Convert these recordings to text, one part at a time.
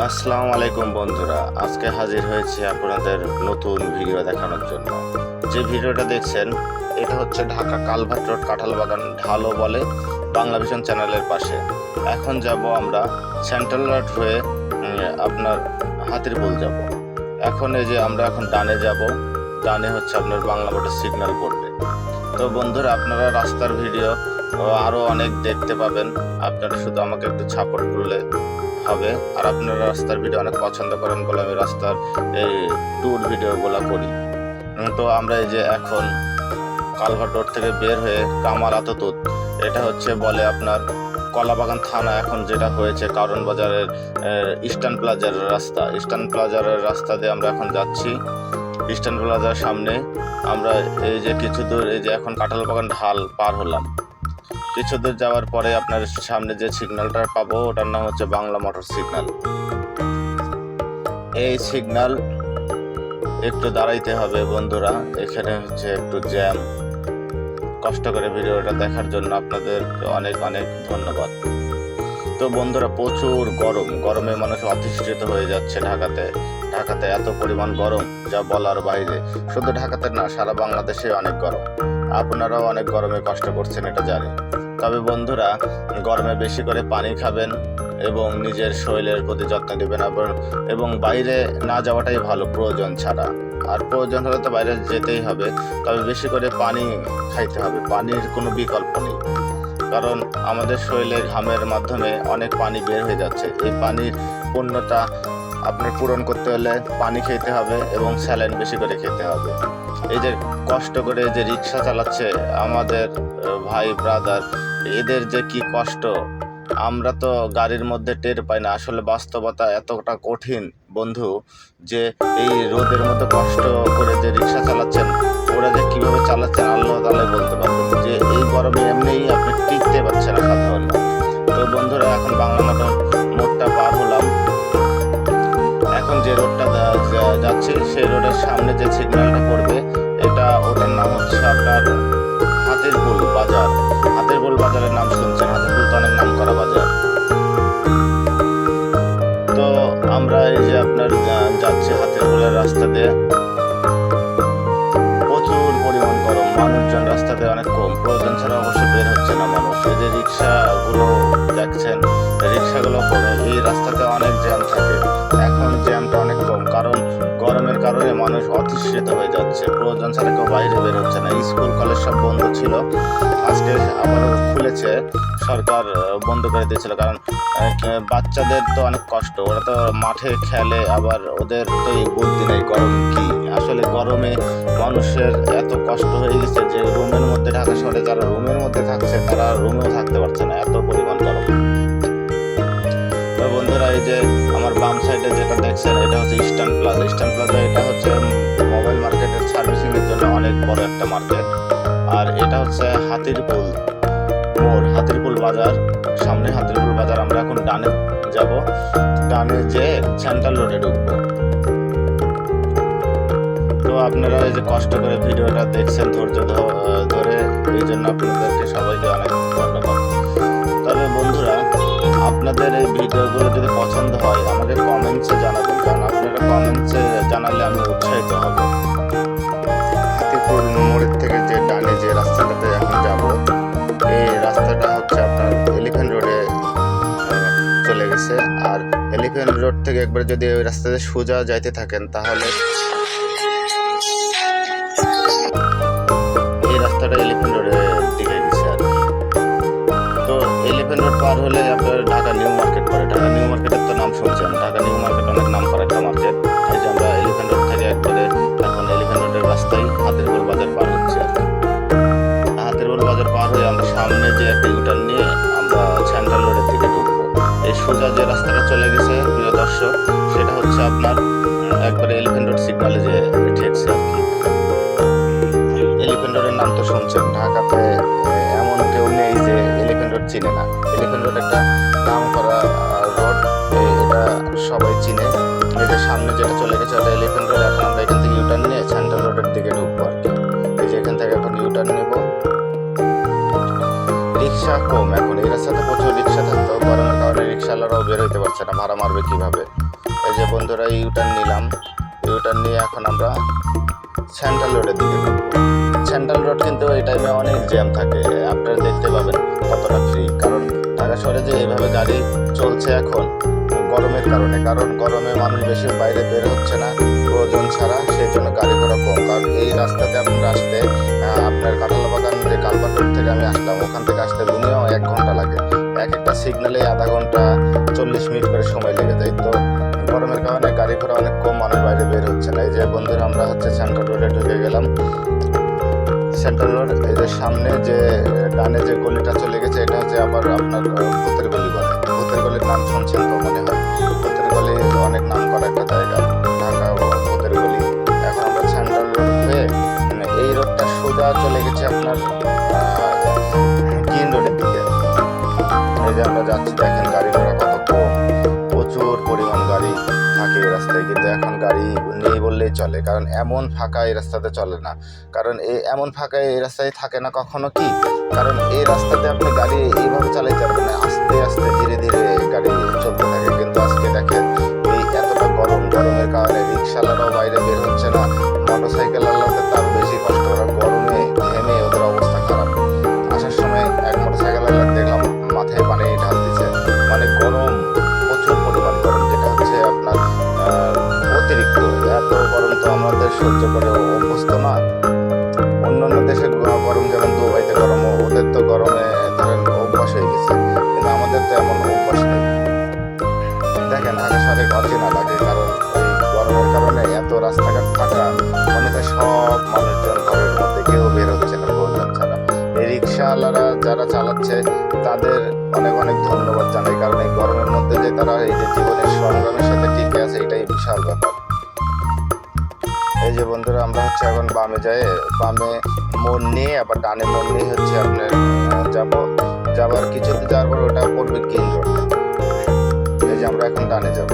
আসসালামু আলাইকুম বন্ধুরা, আজকে হাজির হয়েছি আপনাদের নতুন ভিডিও দেখানোর জন্য। যে ভিডিওটা দেখছেন, এটা হচ্ছে ঢাকা কালভার্ট রোড কাঁঠাল বাগান ঢালো বলে বাংলা ভিশন চ্যানেলের পাশে। এখন যাব আমরা সেন্ট্রাল রোড হয়ে আপনার হাতিরপুল যাব। এখন এই যে আমরা এখন ডানে যাব, ডানে হচ্ছে আপনার বাংলা মোটর সিগন্যাল পড়বে। তো বন্ধুরা, আপনারা রাস্তার ভিডিও আরও অনেক দেখতে পাবেন। আপনারা শুধু আমাকে একটু ছাপড় করলে হবে। আর আপনারা রাস্তার ভিডিও অনেক পছন্দ করেন বলে আমি রাস্তার এই ট্যুর ভিডিওগুলো করি। তো আমরা এই যে এখন কালভার্ট রোড থেকে বের হয়ে কামাল আততুত, এটা হচ্ছে বলে আপনার কলাবাগান থানা এখন যেটা হয়েছে কারণ বাজারের ইস্টার্ন প্লাজার রাস্তা। ইস্টার্ন প্লাজারের রাস্তা দিয়ে আমরা এখন যাচ্ছি। ইস্টার্ন প্লাজার সামনে আমরা এই যে কিছু দূর, এই যে এখন কাঁঠাল বাগান ঢাল পার হলাম। কিছু দূর যাওয়ার পরে আপনার সামনে যে সিগন্যালটা পাবো, ওটার নাম হচ্ছে বাংলা মোটর সিগন্যাল এই সিগন্যাল একটু দাঁড়াইতে হবে বন্ধুরা। এখানে হচ্ছে একটু জ্যাম কষ্ট করে ভিডিওটা দেখার জন্য আপনাদের অনেক অনেক ধন্যবাদ। তো বন্ধুরা, প্রচুর গরম। গরমে মানুষ অতিষ্ঠিত হয়ে যাচ্ছে ঢাকাতে। ঢাকাতে এত পরিমাণ গরম, যা বলার বাইরে। শুধু ঢাকাতে না, সারা বাংলাদেশে অনেক গরম। আপনারাও অনেক গরমে কষ্ট করছেন, এটা জানি। তবে বন্ধুরা, গরমে বেশি করে পানি খাবেন এবং নিজের শরীরের প্রতি যত্ন নেবেন এবং- বাইরে না যাওয়াটাই ভালো, প্রয়োজন ছাড়া। আর প্রয়োজন হলে তো বাইরে যেতেই হবে, তবে বেশি করে পানি খাইতে হবে, পানির কোনো বিকল্প নেই। কারণ আমাদের শরীরে ঘামের মাধ্যমে অনেক পানি বের হয়ে যাচ্ছে। এই পানির পূর্ণতা আপনার পূরণ করতে হলে পানি খেতে হবে এবং স্যালাইন বেশি করে খেতে হবে। এই যে কষ্ট করে যে রিক্সা চালাচ্ছে আমাদের ভাই ব্রাদার এদের যে কি কষ্ট, আমরা তো গাড়ির মধ্যে টের পাই না। আসলে বাস্তবতা এতটা কঠিন, বন্ধু, যে এই রোদের মতো কষ্ট করে যে রিক্সা চালাচ্ছেন, ওরা যে কীভাবে চালাচ্ছেন, আল্লাহ তালাই বলতে পারবেন যে এই গরমে এমনিই আপনি টিকতে পারছেন না তো বন্ধুরা, এখন বাংলা মোটর মোড়টা পার হলাম এখন যে রোডটা যাচ্ছে, সেই রোডের সামনে যে সিগন্যালটা পড়বে, এটা ওটার নাম হচ্ছে আপনার হাতিরপুল বাজার। হাতিরপুল বাজারের নাম শুনছেন হাতিরপুল তো অনেক নাম করা বাজার। তো আমরা এই যে আপনার যাচ্ছি হাতিরপুলের রাস্তা দিয়ে, প্রচুর পরিমাণ গরম, মানুষজন রাস্তাতে অনেক কম। প্রয়োজন ছাড়া অবশ্যই বের হচ্ছে না মানুষ। এই যে রিক্সাগুলো দেখছেন, রিক্সাগুলো কমে এই রাস্তাতে অনেক জ্যাম থাকে। এখন জ্যামটা অনেক কম, কারণ গরমের কারণে মানুষ অতিষ্ঠিত হয়ে যাচ্ছে। প্রয়োজন ছাড়া কেউ বাইরে বের হচ্ছে না। স্কুল, কলেজ সব বন্ধ ছিল। আজকে আবারও খুলেছে। সরকার বন্ধ করে দিয়েছিল। কারণ বাচ্চাদের তো অনেক কষ্ট। ওরা তো মাঠে খেলে, আবার ওদের তো এই বুদ্ধি নেই। গরম কি? আসলে গরমে মানুষের এত কষ্ট হয়ে গেছে যে রুমের মধ্যে ঢাকা শহরে যারা রুমের মধ্যে থাকছে, তারা রুমেও থাকতে পারছে না এত পরিমাণ গরম। বন্ধুরা, এই যে আমার বাম সাইডে যেটা দেখছেন, এটা হচ্ছে ইস্টার্ন প্লাজা ইস্টার্ন প্লাজা এটা হচ্ছে মোবাইল মার্কেটের সার্ভিসিং এর জন্য অনেক বড় একটা মার্কেট আর এটা হচ্ছে হাতিরপুল মোড় হাতিরপুল বাজার। সামনে হাতিরপুল বাজার আমরা এখন ডানে যাব। ডানে যে সেন্ট্রাল রোডে ঢুকবো। তো আপনারা এই যে কষ্ট করে ভিডিওটা দেখছেন, ধৈর্য ধরে, এই জন্য আপনাদেরকে সবাইকে অনেক ধন্যবাদ। তবে বন্ধুরা, আপনাদের এই ভিডিওগুলো যদি পছন্দ হয়, আমাকে কমেন্টসে জানাবেন একবার যদি ওই রাস্তাতে সোজা যাইতে থাকেন, তাহলে এই রাস্তাটা এলিফেন্ট রোডের দিকে গেছে আর তো এলিফেন্ট রোড পার হলে আপনার ঢাকা নিউ মার্কেট পড়ে ঢাকা নিউ মার্কেটের তো নাম শুনছেন। ঢাকা নিউ মার্কেট অনেক নাম করা একটা মার্কেট। এই যে আমরা এলিফ্যান্ট রোড থেকে একবারে এখন এলিফ্যান্ট রোডের রাস্তায় হাতিরপুল বাজার পার হচ্ছে আর কি। হাতিরপুল বাজার পার হয়ে আমরা সামনে যে একটা ইউটার্ন নিয়ে আমরা সেন্ট্রাল রোডের দিকে ঢুকবো। এই সোজা যে রাস্তাটা চলে গেছে দর্শক সেটা হচ্ছে আপনার একবারে এলিফ্যান্ট রোড সিগনালে যে ঠেকছে আর কি। এলিফ্যান্ট রোডের নাম তো শুনছেন, ঢাকাতে এমন কেউ নেই যে এলিফ্যান্ট রোড চিনে না। এলিফ্যান্ট রোড একটা নাম করা রোড এটা সবাই চিনে। এটা সামনে যেটা চলে গেছে, ওটা এলিফ্যান্ট রোড এখন আমরা এখান থেকে ইউটার্ন নিয়ে সেন্ট্রাল রোডের দিকে ঢুকবো আর কি। এই যে এখান থেকে এখন ইউটার্ন নেব। রিক্সা কম এখন। রিক্সাওয়ালারাও বের হইতে পারছে না ভাড়া মারবে কীভাবে? এই যে বন্ধুরা ইউটার্ন নিলাম। ইউটার্ন নিয়ে এখন আমরা সেন্ট্রাল রোডের দিকে সেন্ট্রাল রোড কিন্তু এই টাইমে অনেক জ্যাম থাকে, আপনারা দেখতে পাবেন কতটা ফ্রি কারণ ঢাকা শহরে যে এইভাবে গাড়ি চলছে এখন, গরমের কারণে। কারণ গরমে মানুষ বেশি বাইরে বের হচ্ছে না, প্রয়োজন ছাড়া, সেই জন্য গাড়ি ঘোড়া কম। কারণ এই রাস্তাতে আপনার আসতে আপনার কাঁঠাল বাগান যে কালপাট রোড থেকে আমি আসলাম, ওখান থেকে আসতে মিনিমাম এক ঘণ্টা লাগে। এক একটা সিগনালে আধা ঘণ্টা চল্লিশ মিনিট করে সময় লেগে যায়। তো গরমের কারণে গাড়ি ঘোড়া অনেক কম মানুষ বাইরে বের হচ্ছে না। এই যে বন্ধুরা, আমরা হচ্ছে সেন্ট্রাল রোডে ঢুকে গেলাম। সেন্ট্রাল রোড এই যে সামনে যে, ডানে যে গলিটা চলে গেছে, এটা হচ্ছে আবার আপনার ভূতের গলি বলে। ভূতের গলির নাম শুনছেন তো মনে হয়? ভূতের গলি অনেক নাম দেখেন গাড়ি ঘোড়া কত কম। প্রচুর পরিমাণ গাড়ি থাকে এই রাস্তায়, কিন্তু এখন গাড়ি নেই বললেই চলে। কারণ এমন ফাঁকা এই রাস্তাতে চলে না। কারণ এই এমন ফাঁকা এই রাস্তায় থাকে না কখনো কি? কারণ এই রাস্তাতে আপনি গাড়ি এইভাবে চালাইতে পারবেন না। আস্তে আস্তে ধীরে ধীরে গাড়ি চলতে থাকে। কিন্তু আজকে দেখেন এই এতটা গরম গরমের কারণে রিক্সাওয়ালারাও বাইরে বের হচ্ছে না। মোটর সাইকেল আলাদা তার সহ্য করে অভ্যস্ত না। অন্যান্য দেশে গরম যেমন দুবাইতে গরম, ওদের তো গরমে ধরেন অভ্যাস হয়ে গেছে। কিন্তু আমাদের তো এমন অভ্যাস নেই। দেখেন ঢাকা শহরে অচেনা লাগে, কারণ গরমের কারণে এত রাস্তাঘাট ফাঁকা। মনে সব মানুষজন ঘরের মধ্যে কেউ বের হচ্ছে না প্রয়োজন ছাড়া এই রিক্সাওয়ালারা যারা চালাচ্ছে, তাদের অনেক অনেক ধন্যবাদ জানাই, কারণ এই গরমের মধ্যে যে তারা এই যে জীবনের সংগ্রামের সাথে টিকে আছে, এটাই বিশাল ব্যাপার। এই যে বন্ধুরা, আমরা হচ্ছে এখন বামে যাই। বামে মন নিয়ে, আবার ডানে মন নিয়ে হচ্ছে আপনার যাব। যাবার কিছু যাওয়ার পর ওটা পড়বে কেন্দ্র। এই যে আমরা এখন ডানে যাব।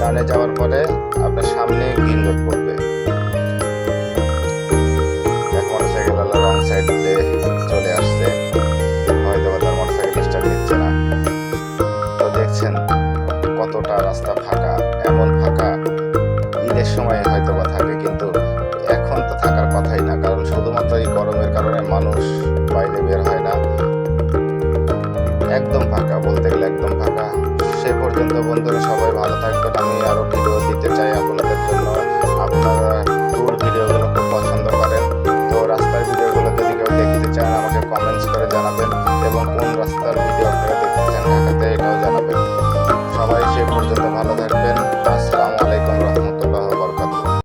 ডানে যাওয়ার পরে আপনার সামনে গ্রিন রোড হয়তো থাকে, কিন্তু এখন তো থাকার কথাই না, কারণ শুধুমাত্র এই গরমের কারণে মানুষ বাইরে বের হয় না। একদম ফাঁকা, বলতে গেলে একদম ফাঁকা। সে পর্যন্ত বন্ধুরা সবাই ভালো থাকবেন। আমি আরও ভিডিও দিতে চাই আপনাদের জন্য। আপনারা